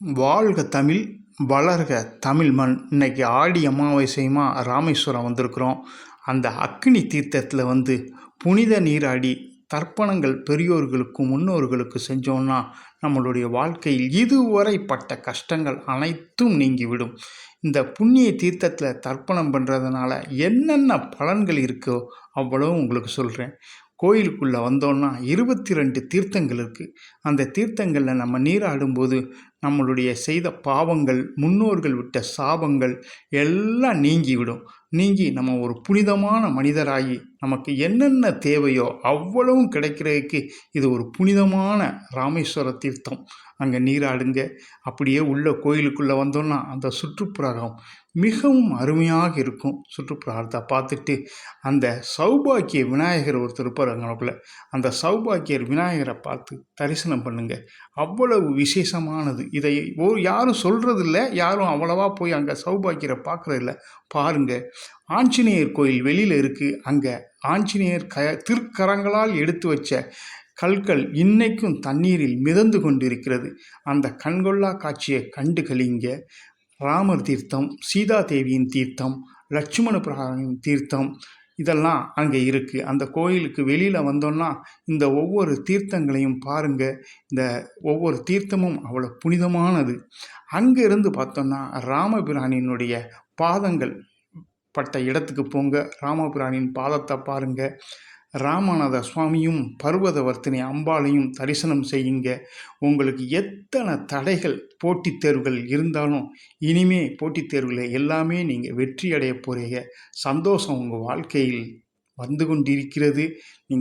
வாழ்க தமிழ் வளர்க தமிழ் மண். இன்னைக்கு ஆடி அமாவாசையுமா ராமேஸ்வரம் வந்திருக்கிறோம். அந்த அக்னி தீர்த்தத்தில் வந்து புனித நீராடி தர்ப்பணங்கள் பெரியோர்களுக்கும் முன்னோர்களுக்கு செஞ்சோம்னா நம்மளுடைய வாழ்க்கையில் இதுவரை பட்ட கஷ்டங்கள் அனைத்தும் நீங்கிவிடும். இந்த புண்ணிய தீர்த்தத்தில் தர்ப்பணம் பண்ணுறதுனால என்னென்ன பலன்கள் இருக்கோ அவ்வளோ உங்களுக்கு சொல்கிறேன் கோயிலுக்குள்ளே வந்தோன்னா இருபத்தி ரெண்டு தீர்த்தங்கள் இருக்குது அந்த தீர்த்தங்களில் நம்ம நீராடும்போது நம்மளுடைய செய்த பாவங்கள் முன்னோர்கள் விட்ட சாபங்கள் எல்லாம் நீங்கிவிடும். நீங்கி நம்ம ஒரு புனிதமான மனிதராகி நமக்கு என்னென்ன தேவையோ அவ்வளவும் கிடைக்கிறதுக்கு இது ஒரு புனிதமான ராமேஸ்வர தீர்த்தம். அங்கே நீராடுங்க. அப்படியே உள்ள கோயிலுக்குள்ளே வந்தோன்னா அந்த சுற்றுப்புறம் மிகவும் அருமையாக இருக்கும். சுற்றுப்புறத்தை பார்த்துட்டு அந்த சௌபாக்கிய விநாயகர் ஒருத்தர் இருப்பார் அங்கனக்குள்ள அந்த சௌபாக்கியர் விநாயகரை பார்த்து தரிசனம் பண்ணுங்க. அவ்வளவு விசேஷமானது. இதை ஓ யாரும் சொல்கிறதில்ல யாரும் அவ்வளவா போய் அங்கே சௌபாக்கியரை பார்க்குறதில்ல. பாருங்கள் ஆஞ்சநேயர் கோயில் வெளியில் இருக்குது அங்கே ஆஞ்சநேயர் க திருக்கரங்களால் எடுத்து வச்ச கல்கள் இன்னைக்கும் தண்ணீரில் மிதந்து கொண்டிருக்கிறது. அந்த கண்கொள்ளா காட்சியை கண்டு கலிங்க. ராமர் தீர்த்தம் சீதா தேவியின் தீர்த்தம் லட்சுமண பிரகாரின் தீர்த்தம் இதெல்லாம் அங்கே இருக்குது அந்த கோயிலுக்கு வெளியில் வந்தோன்னா இந்த ஒவ்வொரு தீர்த்தங்களையும் பாருங்கள் இந்த ஒவ்வொரு தீர்த்தமும் அவ்வளோ புனிதமானது. அங்கே இருந்து பார்த்தோன்னா ராமபிரானினுடைய பாதங்கள் பட்ட இடத்துக்கு போங்க. ராமபிரானின் பாதத்தை பாருங்கள் ராமநாத சுவாமியும் பர்வதவர்த்தினி அம்பாளையும் தரிசனம் செய்யுங்க. உங்களுக்கு எத்தனை தடைகள் போட்டித் தேர்வுகள் இருந்தாலும் இனிமே போட்டித் தேர்வுகளில் எல்லாமே நீங்கள் வெற்றி அடைய போகிறீங்க சந்தோஷம் உங்கள் வாழ்க்கையில் வந்து கொண்டிருக்கிறது. நீங்கள்